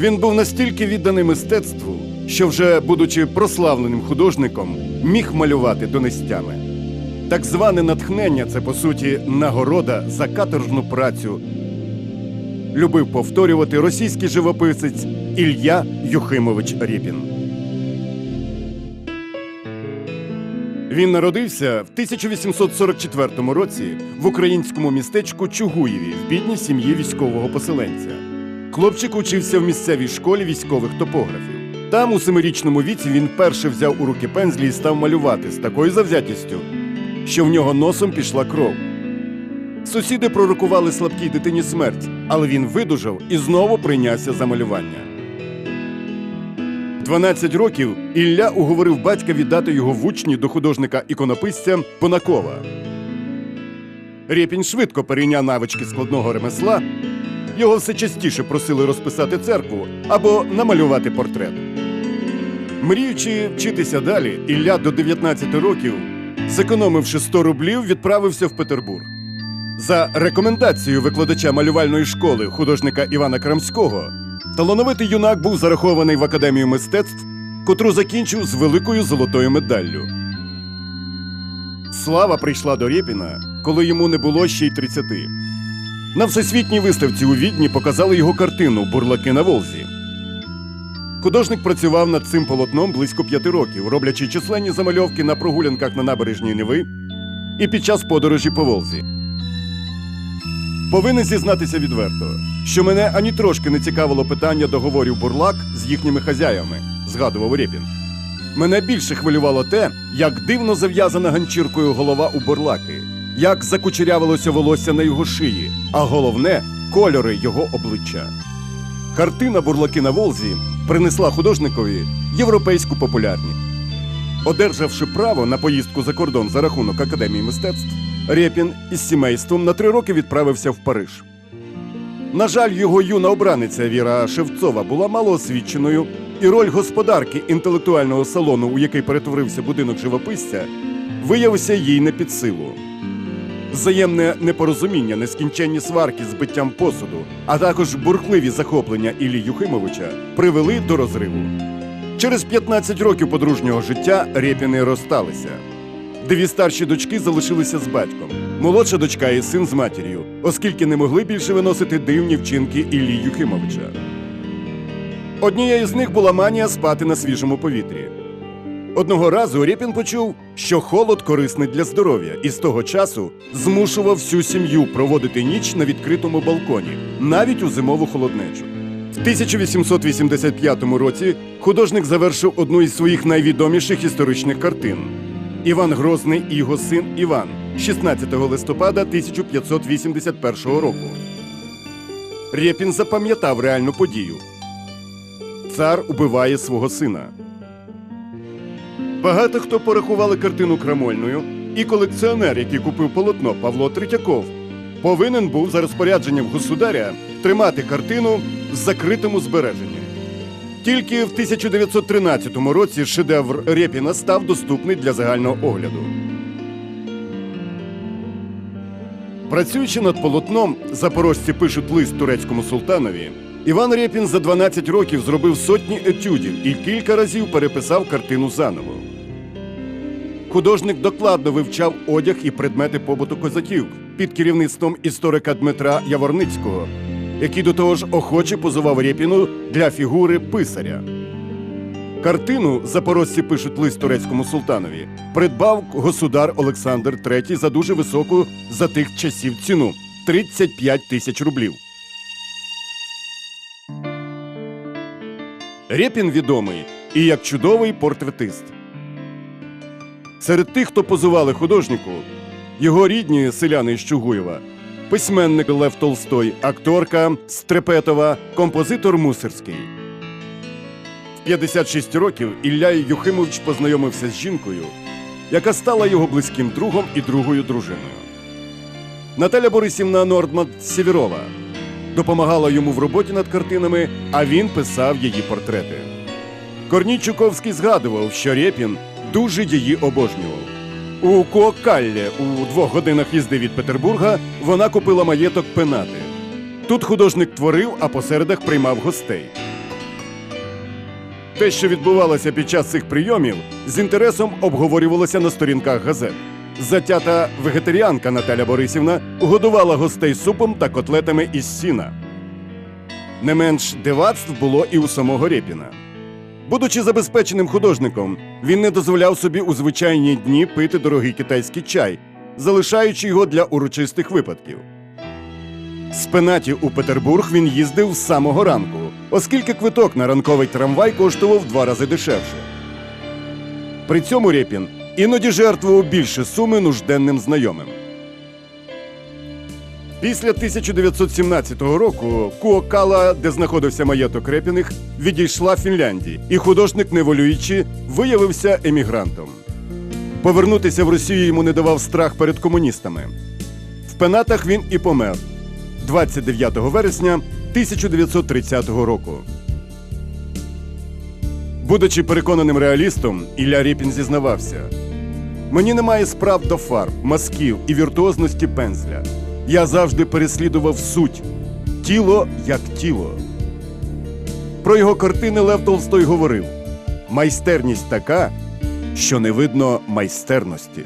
Він був настільки відданий мистецтву, що вже, будучи прославленим художником, міг малювати донестями. Так зване натхнення це по суті нагорода за каторжну працю. Любив повторювати російський живописець Ілля Юхимович Рєпін. Він народився в 1844 році в українському містечку Чугуєві в бідній сім'ї військового поселенця. Хлопчик учився в місцевій школі військових топографів. Там, у семирічному віці, він перше взяв у руки пензлі і став малювати з такою завзятістю, що в нього носом пішла кров. Сусіди пророкували слабкій дитині смерть, але він видужав і знову прийнявся за малювання. 12 років Ілля уговорив батька віддати його в учні до художника-іконописця Понакова. Рєпін швидко перейняв навички складного ремесла. Його все частіше просили розписати церкву або намалювати портрет. Мріючи вчитися далі, Ілля до 19 років, зекономивши 100 рублів, відправився в Петербург. За рекомендацією викладача малювальної школи художника Івана Крамського, талановитий юнак був зарахований в Академію мистецтв, котру закінчив з великою золотою медаллю. Слава прийшла до Рєпіна, коли йому не було ще й 30. На всесвітній виставці у Відні показали його картину Бурлаки на Волзі. Художник працював над цим полотном близько п'яти років, роблячи численні замальовки на прогулянках на набережній Неви і під час подорожі по Волзі. Повинен зізнатися відверто, що мене ані трошки не цікавило питання договорів бурлак з їхніми хазяями, згадував Рєпін. Мене більше хвилювало те, як дивно зав'язана ганчіркою голова у бурлаки, як закучерявилося волосся на його шиї, а головне кольори його обличчя. Картина Бурлаки на Волзі принесла художникові європейську популярність. Одержавши право на поїздку за кордон за рахунок Академії мистецтв, Рєпін із сімейством на три роки відправився в Париж. На жаль, його юна обраниця Віра Шевцова була малоосвіченою, і роль господарки інтелектуального салону, у який перетворився будинок живописця, виявився їй не під силу. Взаємне непорозуміння, нескінченні сварки з биттям посуду, а також бурхливі захоплення Іллі Юхимовича привели до розриву. Через 15 років подружнього життя Рєпіни розсталися. Дві старші дочки залишилися з батьком, молодша дочка і син з матір'ю, оскільки не могли більше виносити дивні вчинки Іллі Юхимовича. Однією з них була манія спати на свіжому повітрі. Одного разу Рєпін почув, що холод корисний для здоров'я, і з того часу змушував всю сім'ю проводити ніч на відкритому балконі, навіть у зимову холоднечу. В 1885 році художник завершив одну із своїх найвідоміших історичних картин Іван Грозний і його син Іван 16 листопада 1581 року. Рєпін запам'ятав реальну подію. Цар убиває свого сина. Багато хто порахували картину крамольною, і колекціонер, який купив полотно Павло Третьяков, повинен був за розпорядженням государя тримати картину в закритому збереженні. Тільки в 1913 році шедевр Рєпіна став доступний для загального огляду. Працюючи над полотном, запорожці пишуть лист турецькому султанові. Іван Рєпін за 12 років зробив сотні етюдів і кілька разів переписав картину заново. Художник докладно вивчав одяг і предмети побуту козаків під керівництвом історика Дмитра Яворницького, який до того ж охоче позував Рєпіну для фігури писаря. Картину запорожці пишуть лист турецькому султанові. Придбав государ Олександр III за дуже високу за тих часів ціну 35 тисяч рублів. Рєпін відомий і як чудовий портретист. Серед тих, хто позували художнику, його рідні селяни з Чугуєва, письменник Лев Толстой, акторка Стрепетова, композитор Мусорський. В 56 років Ілля Юхимович познайомився з жінкою, яка стала його близьким другом і другою дружиною. Наталя Борисівна Нордман Сєвєрова допомагала йому в роботі над картинами, а він писав її портрети. Корній Чуковський згадував, що Рєпін дуже її обожнював. У Куоккаллі у двох годинах їзди від Петербурга вона купила маєток пенати. Тут художник творив, а по середах приймав гостей. Те, що відбувалося під час цих прийомів, з інтересом обговорювалося на сторінках газет. Затята вегетаріанка Наталя Борисівна годувала гостей супом та котлетами із сіна. Не менш дивацтв було і у самого Рєпіна. Будучи забезпеченим художником, він не дозволяв собі у звичайні дні пити дорогий китайський чай, залишаючи його для урочистих випадків. З Пенаті у Петербург він їздив з самого ранку, оскільки квиток на ранковий трамвай коштував два рази дешевше. При цьому Рєпін іноді жертвував більше суми нужденним знайомим. Після 1917 року Куокала, де знаходився маєток Репіних, відійшла Фінляндії, і художник, не волюючи, виявився емігрантом. Повернутися в Росію йому не давав страх перед комуністами. В пенатах він і помер 29 вересня 1930 року. Будучи переконаним реалістом, Ілля Рєпін зізнавався: Мені немає справ до фарб, мазків і віртуозності пензля. Я завжди переслідував суть тіло як тіло. Про його картини Лев Толстой говорив: майстерність така, що не видно майстерності.